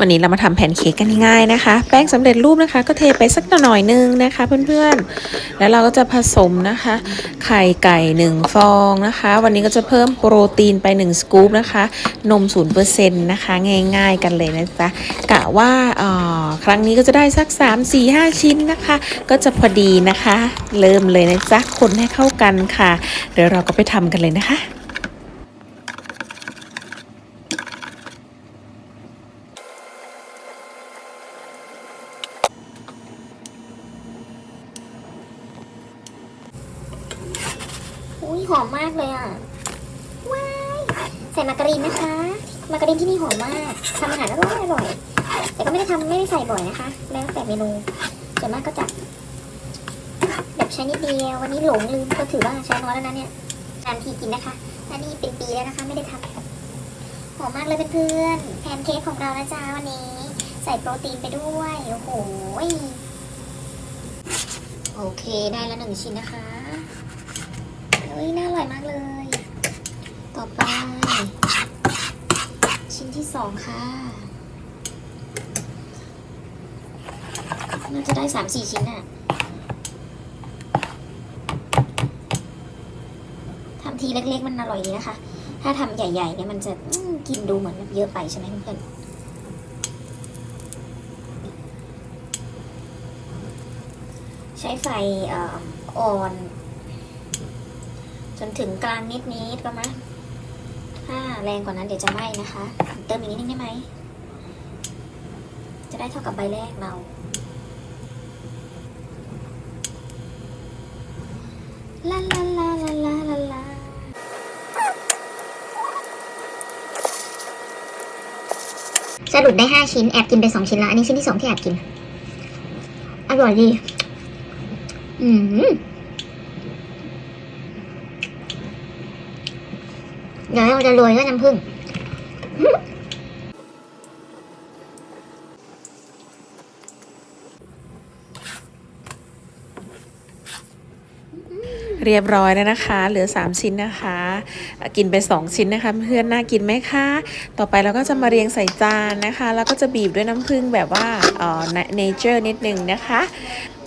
วันนี้เรามาทำแผ่นเค้กกันง่ายๆนะคะ แป้งสำเร็จรูปนะคะ ก็เทไปสักหน่อยนึงนะคะ เพื่อนๆ แล้วเราก็จะผสมนะคะ ไข่ไก่1ฟองนะคะ วันนี้ก็จะเพิ่มโปรตีนไป1สกู๊ปนะคะ นม0%นนะคะ ง่ายๆกันเลยนะจ๊ะกะว่าออครั้งนี้ก็จะได้สัก 3 4 5 ชิ้นนะคะ ก็จะพอดีนะคะ เริ่มเลยนะจ๊ะคนให้เข้ากันค่ะ เดี๋ยวเราก็ไปทำกันเลยนะคะ อุ้ยหอมมากเลยอะ ว้ายใส่มาการีนนะคะ มาการีนที่นี่หอมมากทำอาหารอร่อยอร่อยแต่ก็ไม่ได้ทำไม่ได้ใส่บ่อยนะคะ แล้วแต่เมนูส่วนมากก็จะแบบใช้นิดเดียววันนี้หลงลืมก็ถือว่าใช้น้อยแล้วนะเนี่ยนานทีกินนะคะอันนี้เป็นปีแล้วนะคะ ไม่ได้ทำหอมมากเลยเพื่อนๆแพนเค้กของเรานะจ๊ะวันนี้ ใส่โปรตีนไปด้วยโอ้โหโอเคได้แล้วหนึ่งชิ้นนะคะ เฮ้ยน่าอร่อยมากเลย ต่อไป ชิ้นที่สองค่ะ น่าจะได้สามสี่ชิ้นอะทำทีเล็กๆ มันอร่อยดีนะคะ ถ้าทำใหญ่ๆเนี่ยมันจะกินดูเหมือนเยอะไปใช่ไหมเพื่อนใช้ไฟอ่อน นถึงกลางนิดนิดประมาณถ้าแรงกว่านั้นเดี๋ยวจะไหม้นะคะ เติมอีกนิดนึงได้ไหม จะได้เท่ากับใบแรกเรา ลาลาลาลาลาลาลาสรุปได้ 5 ชิ้น แอบกินไป 2 ชิ้นแล้วอันนี้ชิ้นที่ 2 ที่แอบกิน อร่อยดี อืม เดี๋ยวเราจะโรยด้วยน้ำผึ้ง เรียบร้อยแล้วนะคะ เหลือ 3 ชิ้นนะคะ กินไป 2 ชิ้นนะคะ เพื่อนน่ากินไหมคะ ต่อไปเราก็จะมาเรียงใส่จานนะคะ แล้วก็จะบีบด้วยน้ำผึ้งแบบว่าเอ่อเนเจอร์นิดนึงนะคะ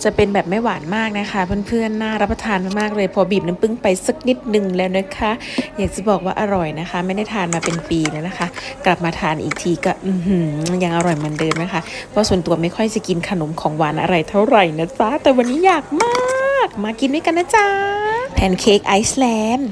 จะเป็นแบบไม่หวานมากนะคะ เพื่อนๆน่ารับประทานมากๆเลย พอบีบน้ำผึ้งไปสักนิดนึงแล้วนะคะ อยากจะบอกว่าอร่อยนะคะ ไม่ได้ทานมาเป็นปีแล้วนะคะ กลับมาทานอีกทีก็ยังอร่อยเหมือนเดิมนะคะ เพราะส่วนตัวไม่ค่อยจะกินขนมของหวานอะไรเท่าไหร่นะจ๊ะแต่วันนี้อยากมาก มากินด้วยกันนะจ๊ะ แพนเค้กไอซ์แลนด์